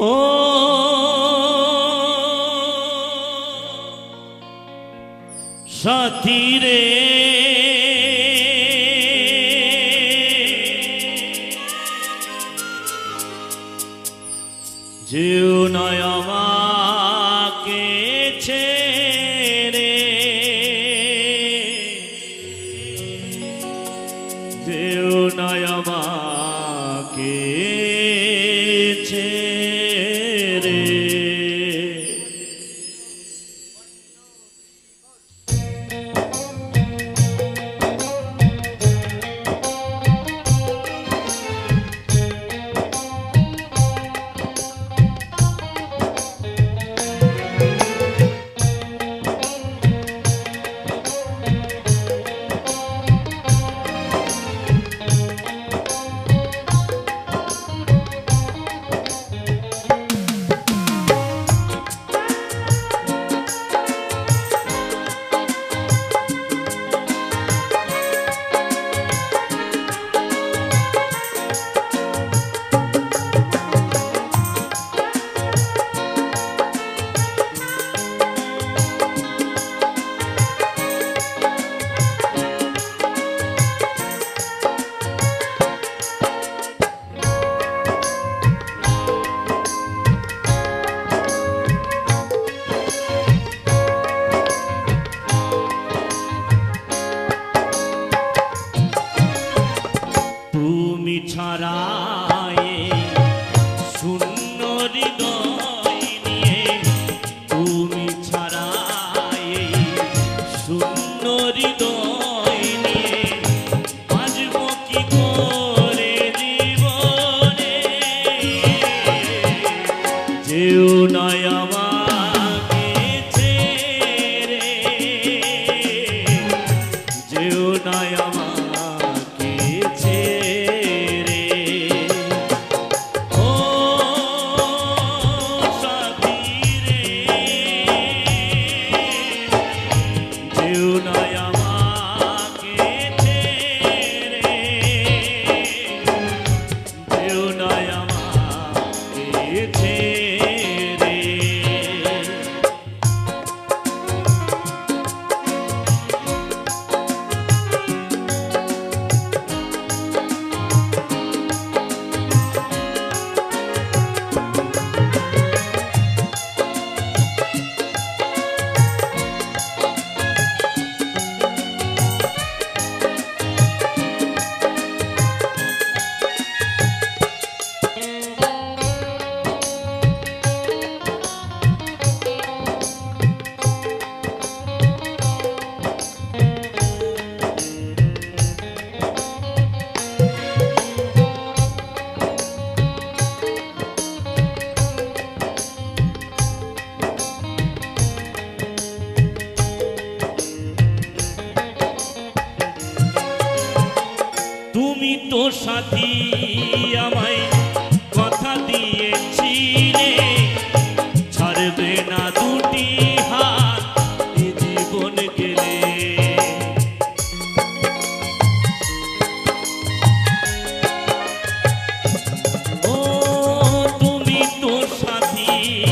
ઓ સાથી રે. you.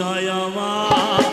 নয় আমার।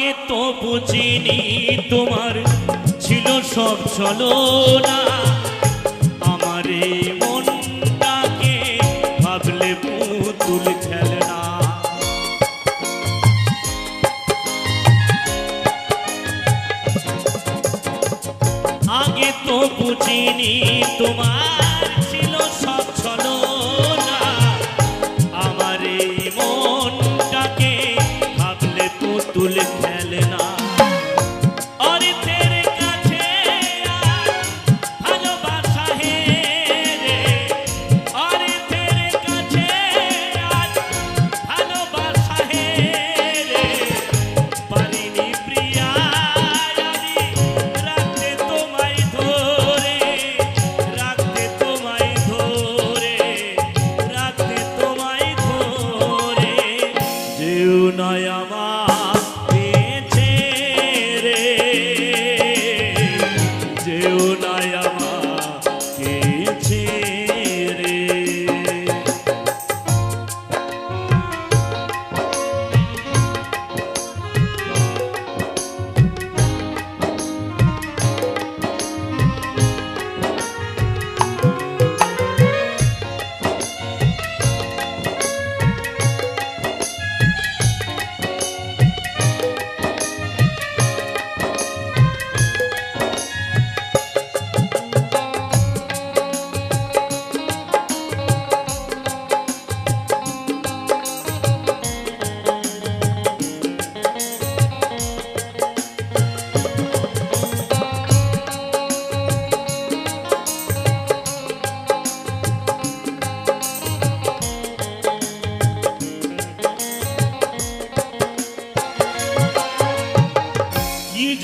আগে তো বুঝিনি তোমার। ছিল সব চলো না আমার এই মনটাকে ভাবলে পুতুল খেলনা। আগে তো বুঝিনি তোমার। Yeah.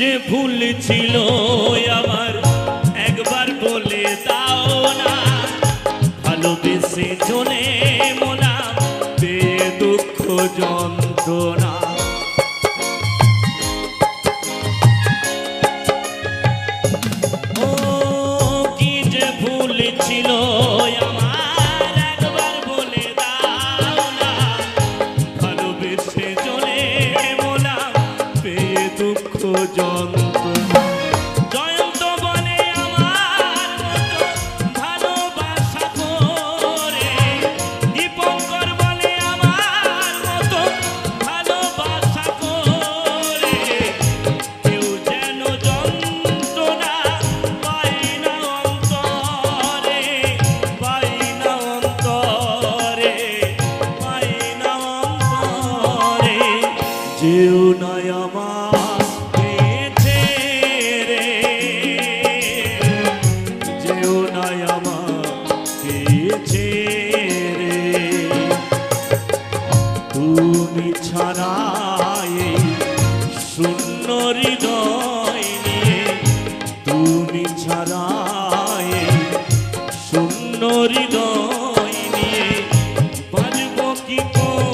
যে ভুল ছিল আমার একবার বলে দাও না। ভালোবেসে চলে মোনা বে দুঃখ যন্ত্রণা দুঃখ যন্ত্রণা। que tu